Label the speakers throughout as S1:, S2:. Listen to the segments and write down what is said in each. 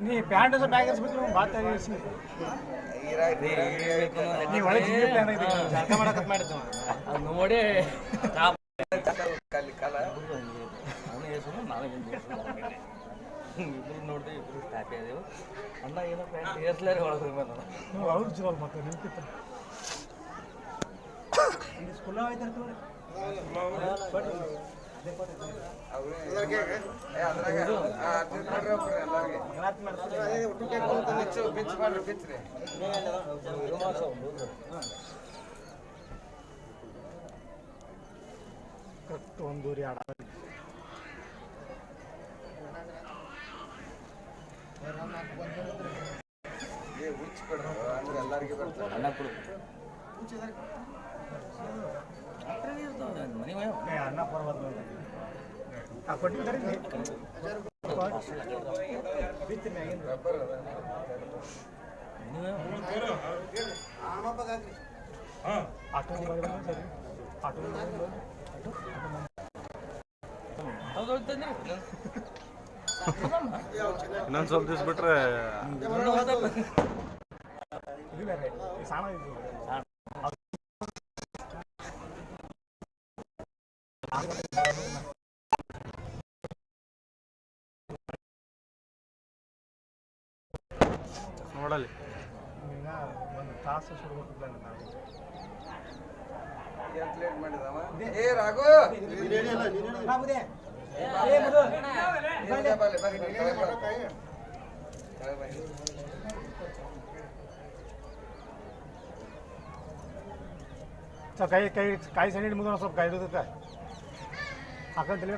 S1: ನೀ pant bag Baat ನೀ ಜಳಕ ಮಾಡಕತ್
S2: ನೋಡಿ.
S3: ಕಲ್ಲಿ ಕಾಲ
S2: ಅವನು ಹೆಸರು ನಾನು ಇಬ್ರು ನೋಡಿದೆ ಇಬ್ರು ಹ್ಯಾಪಿ ಆದೆವು ಅಣ್ಣ ಏನೋ ಪ್ಯಾಂಟ್ ಏರ್ಸ್ಲೇ ಒಳಗೆ
S1: ನೀವು ಅವ್ರು ಚಲೋ ಮತ್ತೆ ನಿಮ್ಕಿತ್ತ ಕರೆಕ್ಟ್ ಒಂದೂರಿ ಆಡ
S3: ಏ ಹುಚ್ಚ್ ಅಂದ್ರೆ ಎಲ್ಲರಿಗೂ ಬರ್ತಾರೆ
S2: ಅಣ್ಣ ಕೊಡು.
S4: ಇನ್ನೊಂದು ಸ್ವಲ್ಪ ದಿವ್ಸ ಬಿಟ್ರೆ
S1: ಇದು.
S4: ನೋಡಲಿ
S1: ಈಗ ಒಂದು ತಾಸು ಸುಡ್ಬೇಕು ಪ್ಲಾನ್ ನಾವು
S3: ಎಷ್ಟು ಲೇಟ್ ಮಾಡಿದವ ಏ ರಾಘು ಹಿಂದೆ ಬರ್ಲಿ, ಬರ್ರಿ, ನೀವು ಕೆಳಗೆ ಬರ್ರಿ. ಕೆಳಗೆ ಬರ್ರಿ.
S1: ಸೊ ಕೈ ಕೈ ಕಾಯಿ ಸಣ್ಣ ಮುಗಿದ ಸ್ವಲ್ಪ ಕೈ ಹಿಡಿದಕ್ಕೆ ಹಾಕೊಂಡು ತಿಳಿಯೋ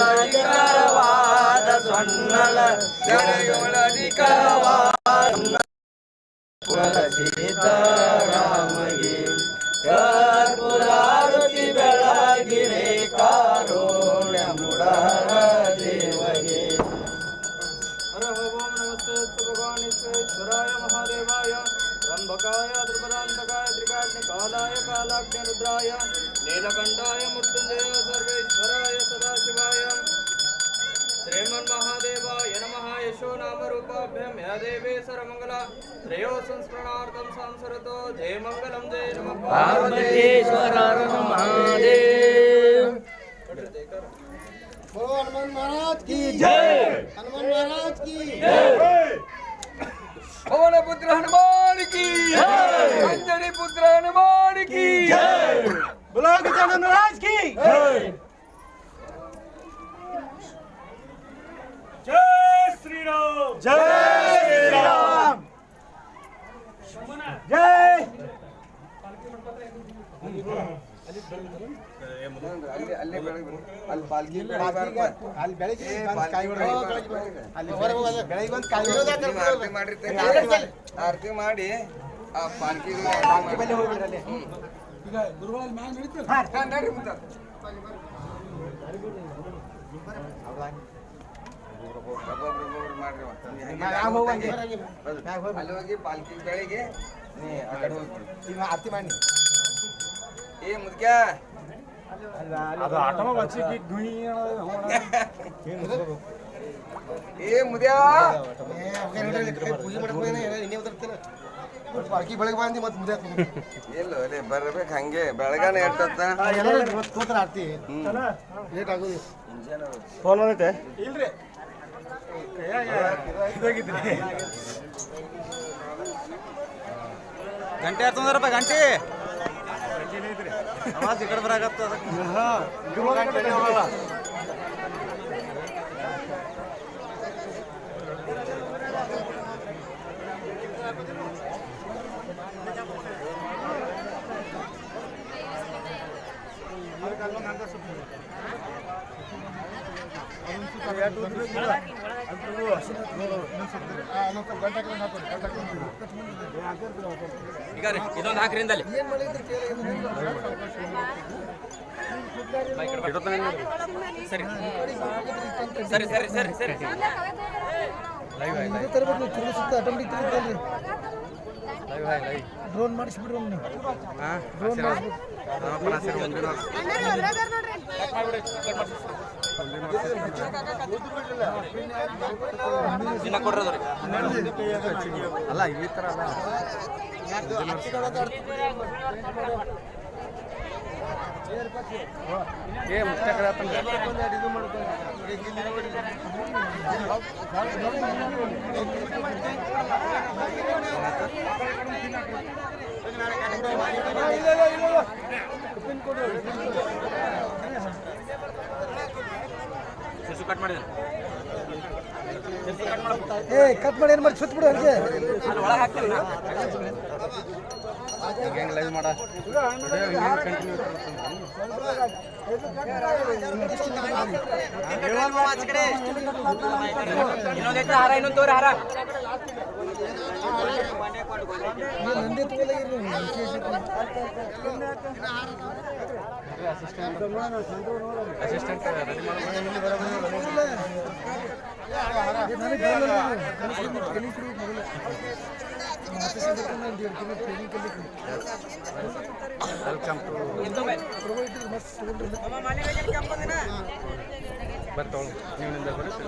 S3: கருவளிக்கவாத சொன்னல கருவளிக்கவாத ಸೀತಾರಾಮಗೆ ಕರ್ಪುರಾರುತಿ ಬೆಳಗಿರೆ ಕಾರೋಣ್ಯ ಮುಡಹರ ದೇವಗೆ
S5: ಹರ ಓಂ ನಮಸ್ತೆ ಭಗವಾನೇಶ್ವರಾಯ ಮಹಾದೇವಾಯ ರಂಭಕಾಯ ಧ್ರುವರಾಂತಕಾಯ ತ್ರಿಕಾಗ್ನಿ ಕಾಲಾಯ ಕಾಲಾಗ್ನಿ ರುದ್ರಾಯ नीलकंडा मृत्युंजय सर्वेश्वराय सदाशिवाय। श्रीमन्महादेवाय नम। यशो नाम या सरमंगल सर्वमङ्गला। श्रेयो संस्मरणार्थं संसरतो। जय मंगल जय नमः।
S6: बोलो हनुमान महाराज की जय। हनुमान महाराज की
S3: जय। पवन पुत्र हनुमान की। जय। पुत्र हनुमान
S1: की। जय। गजानन महाराज की जय श्री राम जय श्री राम जय
S3: ಅಲ್ಲಿ ಅಲ್ಲೇ ಬೆಳಗ್ಗೆ ಬನ್ನಿ. ಅಲ್ಲಿ ಪಾಲ್ಕಿ ಬೆಳಿಬಾರ್ದು.
S6: ಅಲ್ಲಿ ಬೆಳಿಗ್ಗೆ
S3: ಏ,
S6: ಬಂದು
S3: ಪಾಲ್ಕಿ
S6: ಕಾಯಿ ಹೊಡೆದು
S3: ಬೆಳಿಬಾರ್ದು.
S6: ಅಲ್ಲಿ ಹೊರಗೆ ಹೋಗೋದು. ಬೆಳಿಗ್ಗೆ ಬಂದು ಕಾಯಿ
S3: ನೀವು
S6: ಹೊಡೆದು
S3: ಆರತಿ ಮಾಡಿರ್ತೀರಿ ಆರತಿ ಮಾಡಿ ಆ ಪಾಲ್ಕಿ
S6: ಬಲ್ಲಿ ಹೋಗ್ಬಿಡ್ರಿ ಅಲ್ಲಿ
S3: ಹಾ, ನಡ್ರಿ ಮುತ್ತ. ಒಬ್ಬೊಬ್ರು ಒಬ್ಬೊಬ್ರು ಮಾಡ್ರಿ ಅವ. ನೀ ಹಂಗೆ
S6: ಮ್ಯಾಗ್
S3: ಮ್ಯಾಗ್
S6: ಹೋಗು
S3: ಹೋಗಿ
S6: ಹಂಗೆ.
S3: ಹೌದು.
S6: ಮ್ಯಾಗ್ ಹೋಗು.
S3: ಅಲ್ಲಿ ಹೋಗಿ ಪಾಲ್ಕಿ ಬೆಳಿಗ್ಗೆ ನೀ ಆ ಕಡೆ ಹೋಗ್ಬಿಡು
S6: ಈಗ ಆರತಿ ಮಾಡಿ
S3: ಏ ಮುದ್ಕ್ಯಾ
S1: ಅದು ಆಟೋ ಬಚ್ಚಿಗೆ ಗುಯಿ ಅನ್ನೋದು ಹೋಗೋಣ. ಏನು
S3: ಏ ಮುದ್ಯಾ
S6: ಪೂಜೆ ಮಾಡಕ್ ಹೋಗಿನ ಇನ್ನೇ ಬೆಳಗ್ಗೆ ಬಂದು ಮತ್ತೆ ಮುದ್ದೆ
S3: ಇಲ್ಲ ಒಲೆ ಬರ್ಬೇಕು ಹಂಗೆ. ಬೆಳಗಾನೆ ಎಟ್ಟತ್ತ
S6: ಎಲ್ಲರೂ ಕೂತ್ರ ಆಡ್ತಿ ಲೇಟ್ ಆಗೋದು.
S7: ಫೋನ್ ಬಂದೈತೆ?
S6: ಇಲ್ರಿ.
S7: ಇದಾಗಿದ್ರಿ.
S2: ಗಂಟೆ ಹತ್ತೊಂದರಪ್ಪ ಗಂಟೆ. ಆವಾಜ್ ಈ ಕಡೆ ಬರಾಕತ್ತ
S4: ಈಗ ರೀ ಇದೊಂದು ಹಾಕ್ರಿ ಇಂದಲ್ಲಿ ಸರಿ. ಸರಿ ಸರಿ ಸರಿ ಸರಿ.
S6: ಡ್ರೋನ್ ಮಾಡಿಸ್ಬಿಡ್ರಿ ಡ್ರೋನ್
S4: ಮಾಡಿಸ್ಬಿಡ್ರಿ.
S2: ಅಲ್ಲ ಈ ಅಲ್ಲ ಏ ಮುಖ್ಯ ಕಡೆ
S4: ಶಿಶು ಕಟ್ ಮಾಡಿದ್ರು
S6: ಏ ಕಟ್ ಮಾಡಿ ಏನು ಮಾಡಿ ಸುತ್ತ ಬಿಡು ಹಂಗೆ.
S4: ಅಲ್ಲಿ ಒಳಗೆ ಹಾಕ್ತೀನಿ.
S2: ಹೆಂಗ್ ಲೈವ್ ಮಾಡ?
S4: ಇನ್ನೊಂದ್ ಐತೆ ಹಾರ ಇನ್ನೊಂದ್ ತೋರಿ ಹಾರ
S2: ಅಸಿಸ್ಟೆಂಟ್ ವೆಲ್ಕಮ್ ಟು ಬರ್ತಾವಳು ನೀವಿನಿಂದ ಬರುತ್ತೆ?